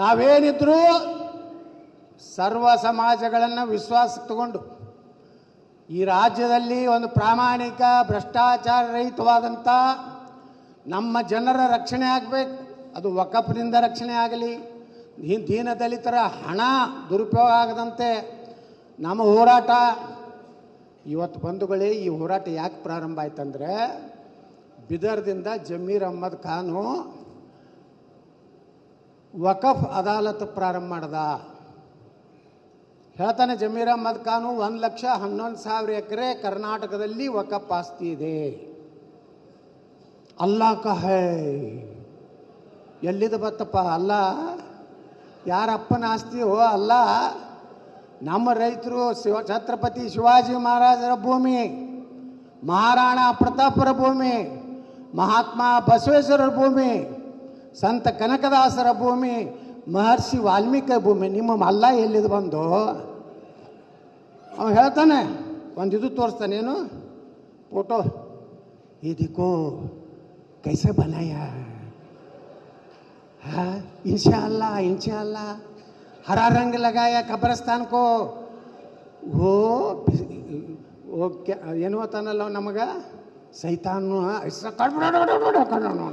ನಾವೇನಿದ್ರು ಸರ್ವ ಸಮಾಜಗಳನ್ನು ವಿಶ್ವಾಸಕ್ಕೆ ತಗೊಂಡು ಈ ರಾಜ್ಯದಲ್ಲಿ ಒಂದು ಪ್ರಾಮಾಣಿಕ, ಭ್ರಷ್ಟಾಚಾರ ರಹಿತವಾದಂಥ ನಮ್ಮ ಜನರ ರಕ್ಷಣೆ ಆಗಬೇಕು. ಅದು ವಕಫ್ನಿಂದ ರಕ್ಷಣೆ ಆಗಲಿ ದೀನ ದಲಿತರ ಹಣ ದುರುಪಯೋಗ ಆಗದಂತೆ ನಮ್ಮ ಹೋರಾಟ. ಇವತ್ತು ಬಂಧುಗಳೇ, ಈ ಹೋರಾಟ ಯಾಕೆ ಪ್ರಾರಂಭ ಆಯ್ತಂದ್ರೆ ಬಿದರ್ದಿಂದ ಜಮೀರ್ ಅಹ್ಮದ್ ಖಾನು ವಕಫ್ ಅದಾಲತ್ ಪ್ರಾರಂಭ ಮಾಡ್ದ. ಹೇಳ್ತಾನೆ ಜಮೀರ್ ಅಹ್ಮದ್ ಖಾನು, ಒಂದು ಲಕ್ಷ ಹನ್ನೊಂದು ಸಾವಿರ ಎಕರೆ ಕರ್ನಾಟಕದಲ್ಲಿ ವಕಫ್ ಆಸ್ತಿ ಇದೆ. ಅಲ್ಲಾ ಕಹೈ. ಎಲ್ಲಿದ ಬತ್ತಪ್ಪ? ಅಲ್ಲ, ಯಾರಪ್ಪನ ಆಸ್ತಿ? ಹೋ ಅಲ್ಲ, ನಮ್ಮ ರೈತರು ಶಿವ, ಛತ್ರಪತಿ ಶಿವಾಜಿ ಮಹಾರಾಜರ ಭೂಮಿ, ಮಹಾರಾಣಾ ಪ್ರತಾಪರ ಭೂಮಿ, ಮಹಾತ್ಮ ಬಸವೇಶ್ವರರ ಭೂಮಿ ಸಂತ ಕನಕದಾಸರ ಭೂಮಿ ಮಹರ್ಷಿ ವಾಲ್ಮೀಕಿ ಭೂಮಿ ನಿಮ್ಮ ಅಲ್ಲ ಎಲ್ಲಿದು ಬಂದು ಅವ ಹೇಳ್ತಾನೆ ಒಂದು ಇದು ತೋರಿಸ್ತಾನೇನು ಫೋಟೋ ಇದಕ್ಕೋ ಕೈಸೆ ಬನಾಯ हाँ इंशाल्लाह इंशाल्लाह हरा रंग लगाया कब्रस्तान को वो वो क्या ಏನು ಅಂತಾನಲ್ಲ ನಮಗೆ ಸೈತಾನು ಹೆಸ್ರು ಕಡ್ಬಿಡ ಕಣ್ಣು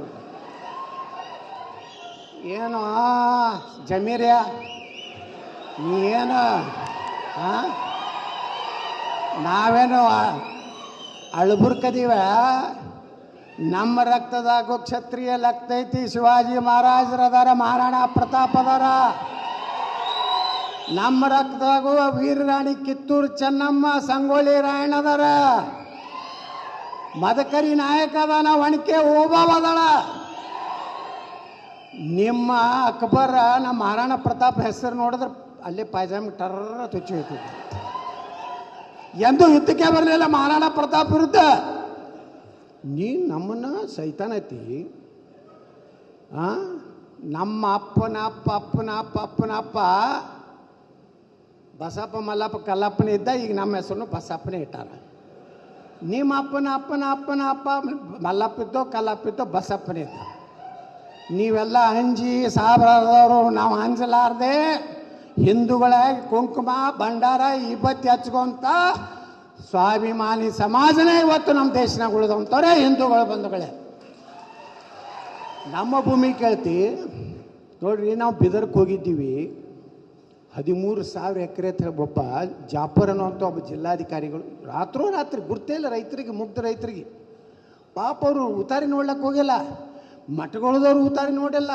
ಏನು ಜಮೀರ್ಯ? ನೀ ಏನು ನಾವೇನು ಅಳ್ಬುರ್ಕದೀವ? ನಮ್ಮ ರಕ್ತದಾಗು ಕ್ಷತ್ರಿಯ ಲಕ್ತೈತಿ ಶಿವಾಜಿ ಮಹಾರಾಜರದಾರ, ಮಹಾರಾಣ ಪ್ರತಾಪ್ ಅದಾರ ನಮ್ಮ ರಕ್ತದಾಗು ವೀರರಾಣಿ ಕಿತ್ತೂರು ಚೆನ್ನಮ್ಮ ಸಂಗೊಳ್ಳಿ ರಾಯಣ್ಣ ಅದಾರ ಮದಕರಿ ನಾಯಕ ಅದಾನ ಒಣಕೆ ಓಬಾವ್ ಅದಾಳ ನಿಮ್ಮ ಅಕ್ಬರ, ನಮ್ಮ ಮಹಾರಾಣ ಪ್ರತಾಪ್ ಹೆಸರು ನೋಡಿದ್ರೆ ಅಲ್ಲೇ ಪಾಯ್ಜಾಮ್ ಟರ್ರ ತುಚ್ಚು ಹೋಯ್ತಿದ್ದೆ ಎಂದೂ ಯುದ್ಧಕ್ಕೆ ಬರಲಿಲ್ಲ ಮಹಾರಾಣ ಪ್ರತಾಪ್ ವಿರುದ್ಧ. ನೀ ನಮ್ಮನ್ನ ಸೈತಾನ ಐತಿ. ಆ? ನಮ್ಮ ಅಪ್ಪನ ಅಪ್ಪ ಅಪ್ಪನ ಅಪ್ಪ ಅಪ್ಪನ ಅಪ್ಪ. ಬಸಪ್ಪ, ಮಲ್ಲಪ್ಪ, ಕಲ್ಲಪ್ಪನ ಇದ್ದ, ಈಗ ನಮ್ಮ ಹೆಸರನ್ನು ಬಸಪ್ಪನೇ ಇಟ್ಟಾರ. ನಿಮ್ಮ ಅಪ್ಪನ ಅಪ್ಪನ ಅಪ್ಪನ ಅಪ್ಪ, ಮಲ್ಲಪ್ಪ ಇದ್ದೋ, ಕಲ್ಲಪ್ಪ ಇದ್ದೋ ಬಸಪ್ಪನೇ ಇದ್ದ. ನೀವೆಲ್ಲ ಅಂಜಿ ಸಾಬ್ರದವರು, ನಾವು ಹಂಜಲಾರ್ದೆ ಹಿಂದೂಗಳ ಕುಂಕುಮ, ಭಂಡಾರ ಇಬ್ಬತ್ತಿ ಹಚ್ಕೊಂತ ಸ್ವಾಭಿಮಾನಿ ಸಮಾಜನೇ ಇವತ್ತು ನಮ್ಮ ದೇಶನಾಗ ಉಳಿದಂಥವ್ರೆ ಹಿಂದೂಗಳ ಬಂಧುಗಳೇ. ನಮ್ಮ ಭೂಮಿ ಕೇಳ್ತಿ, ನೋಡ್ರಿ ನಾವು ಬಿದರ್ಕ್ ಹೋಗಿದ್ದೀವಿ. ಹದಿಮೂರು ಸಾವಿರ ಎಕರೆ ಒಬ್ಬ ಜಾಫರ್ ಅನ್ನೋಂಥ ಒಬ್ಬ ಜಿಲ್ಲಾಧಿಕಾರಿಗಳು, ರಾತ್ರೋ ರಾತ್ರಿ, ಗುರ್ತೇ ಇಲ್ಲ ರೈತರಿಗೆ, ಮುಗ್ಧ ರೈತರಿಗೆ. ಪಾಪ ಅವರು ಉತಾರಿ ನೋಡ್ಲಕ್ಕೆ ಹೋಗಿಲ್ಲ. ಮಠಗಳದವ್ರು ಊತಾರೆ ನೋಡಿಲ್ಲ.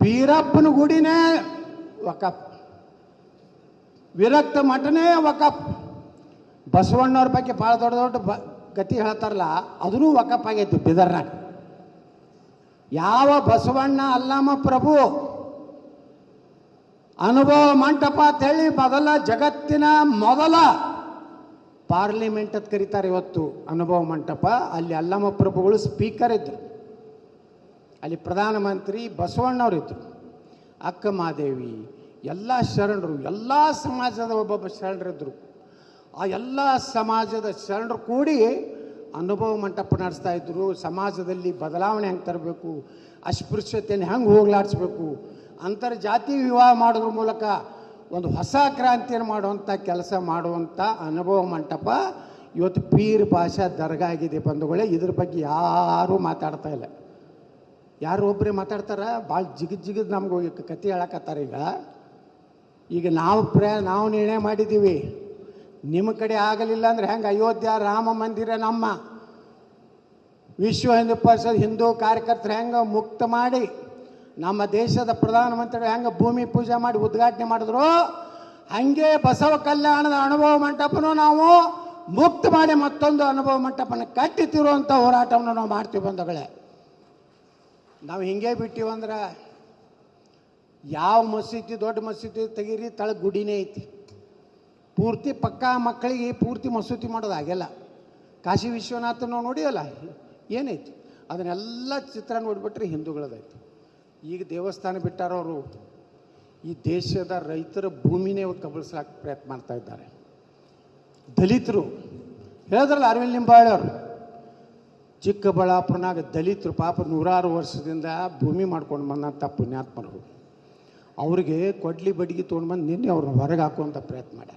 ಬೀರಪ್ಪನ ಗುಡಿನೇ ಒಕ ವಿರಕ್ತ ಮಠನೇ ಒಕ ಬಸವಣ್ಣವ್ರ ಬಗ್ಗೆ ಭಾಳ ದೊಡ್ಡ ದೊಡ್ಡ ಬ, ಗತಿ ಹೇಳ್ತಾರಲ್ಲ, ಅದೂ ಒಕಪ್ ಆಗೈತಿ ಬಿದರ್ನಾಗ. ಯಾವ ಬಸವಣ್ಣ ಅಲ್ಲಮ್ಮ ಪ್ರಭು, ಅನುಭವ ಮಂಟಪ ಅಂತೇಳಿ ಮೊದಲ ಜಗತ್ತಿನ ಮೊದಲ ಪಾರ್ಲಿಮೆಂಟ್ ಅಂತ ಕರೀತಾರೆ ಇವತ್ತು ಅನುಭವ ಮಂಟಪ. ಅಲ್ಲಿ ಅಲ್ಲಮ್ಮ ಪ್ರಭುಗಳು ಸ್ಪೀಕರ್ ಇದ್ದರು ಅಲ್ಲಿ ಪ್ರಧಾನಮಂತ್ರಿ ಬಸವಣ್ಣವರಿದ್ದರು ಅಕ್ಕ ಮಾದೇವಿ, ಎಲ್ಲ ಶರಣರು, ಎಲ್ಲ ಸಮಾಜದ ಒಬ್ಬೊಬ್ಬ ಶರಣರಿದ್ದರು ಆ ಎಲ್ಲ ಸಮಾಜದ ಶರಣರು ಕೂಡಿ ಅನುಭವ ಮಂಟಪ ನಡೆಸ್ತಾ ಇದ್ದರು ಸಮಾಜದಲ್ಲಿ ಬದಲಾವಣೆ ಹೆಂಗೆ ತರಬೇಕು ಅಸ್ಪೃಶ್ಯತೆಯನ್ನು ಹೆಂಗೆ ಹೋಗ್ಲಾಡಿಸ್ಬೇಕು ಅಂತರ್ಜಾತಿ ವಿವಾಹ ಮಾಡೋದ್ರ ಮೂಲಕ ಒಂದು ಹೊಸ ಕ್ರಾಂತಿಯನ್ನು ಮಾಡುವಂಥ ಕೆಲಸ ಮಾಡುವಂಥ ಅನುಭವ ಮಂಟಪ ಇವತ್ತು ಪೀರ್ ಭಾಷಾ ದರ್ಗಾ ಆಗಿದೆ ಬಂಧುಗಳೇ. ಇದ್ರ ಬಗ್ಗೆ ಯಾರೂ ಮಾತಾಡ್ತಾ ಇಲ್ಲ. ಯಾರು ಒಬ್ಬರೇ ಮಾತಾಡ್ತಾರ ಭಾಳ ಜಿಗಿದ್ ಜಿಗಿದ್ ನಮ್ಗೆ ಹೋಗಿ ಕತೆ ಹೇಳಕತ್ತಾರ ಈಗ. ಈಗ ನಾವು ಪ್ರಯ ನಾವು ನಿರ್ಣಯ ಮಾಡಿದ್ದೀವಿ ನಿಮ್ಮ ಕಡೆ ಆಗಲಿಲ್ಲ ಅಂದ್ರೆ ಹೆಂಗೆ ಅಯೋಧ್ಯ ರಾಮ ಮಂದಿರ ನಮ್ಮ? ವಿಶ್ವ ಹಿಂದೂ ಪರಿಷತ್ ಹಿಂದೂ ಕಾರ್ಯಕರ್ತರು ಹೆಂಗೆ ಮುಕ್ತ ಮಾಡಿ, ನಮ್ಮ ದೇಶದ ಪ್ರಧಾನಮಂತ್ರಿಗಳು ಹೆಂಗೆ ಭೂಮಿ ಪೂಜೆ ಮಾಡಿ ಉದ್ಘಾಟನೆ ಮಾಡಿದ್ರು? ಹಂಗೆ ಬಸವ ಕಲ್ಯಾಣದ ಅನುಭವ ಮಂಟಪನೂ ನಾವು ಮುಕ್ತ ಮಾಡಿ ಮತ್ತೊಂದು ಅನುಭವ ಮಂಟಪನ ಕಟ್ಟಿತಿರುವಂಥ ಹೋರಾಟವನ್ನು ನಾವು ಮಾಡ್ತೀವಿ ಬಂಧುಗಳೇ. ನಾವು ಹಿಂಗೆ ಬಿಟ್ಟಿವಂದ್ರೆ ಯಾವ ಮಸೀದಿ ದೊಡ್ಡ ಮಸೀದಿ ತೆಗೀರಿ ತಳ ಗುಡಿನೇ ಐತಿ. ಪೂರ್ತಿ ಪಕ್ಕ ಮಕ್ಕಳಿಗೆ ಪೂರ್ತಿ ಮಸೂತಿ ಮಾಡೋದು ಆಗಿಲ್ಲ ಕಾಶಿ ವಿಶ್ವನಾಥ ನಾವು ನೋಡಿಯಲ್ಲ ಏನೈತಿ? ಅದನ್ನೆಲ್ಲ ಚಿತ್ರ ನೋಡಿಬಿಟ್ರೆ ಹಿಂದೂಗಳದೈತಿ. ಈಗ ದೇವಸ್ಥಾನ ಬಿಟ್ಟಾರವರು, ಈ ದೇಶದ ರೈತರ ಭೂಮಿನೇ ಕಬಳಿಸ್ಲಾಕ ಪ್ರಯತ್ನ ಮಾಡ್ತಾ ಇದ್ದಾರೆ. ದಲಿತರು, ಹೇಳಿದ್ರಲ್ಲ ಅರವಿಂದ್ ಲಿಂಬಾವಳಿ ಅವರು ಚಿಕ್ಕಬಳ್ಳಾಪುರನಾಗ ದಲಿತರು ಪಾಪ ನೂರಾರು ವರ್ಷದಿಂದ ಭೂಮಿ ಮಾಡ್ಕೊಂಡು ಬಂದಂಥ ಪುಣ್ಯಾತ್ಮರು ಅವರಿಗೆ ಕೊಡ್ಲಿ ಬಡ್ಗಿ ತೊಗೊಂಡು ಬಂದು ನಿನ್ನೆ ಅವ್ರನ್ನ ಹೊರಗೆ ಹಾಕುವಂಥ ಪ್ರಯತ್ನ ಮಾಡ್ಯಾರ.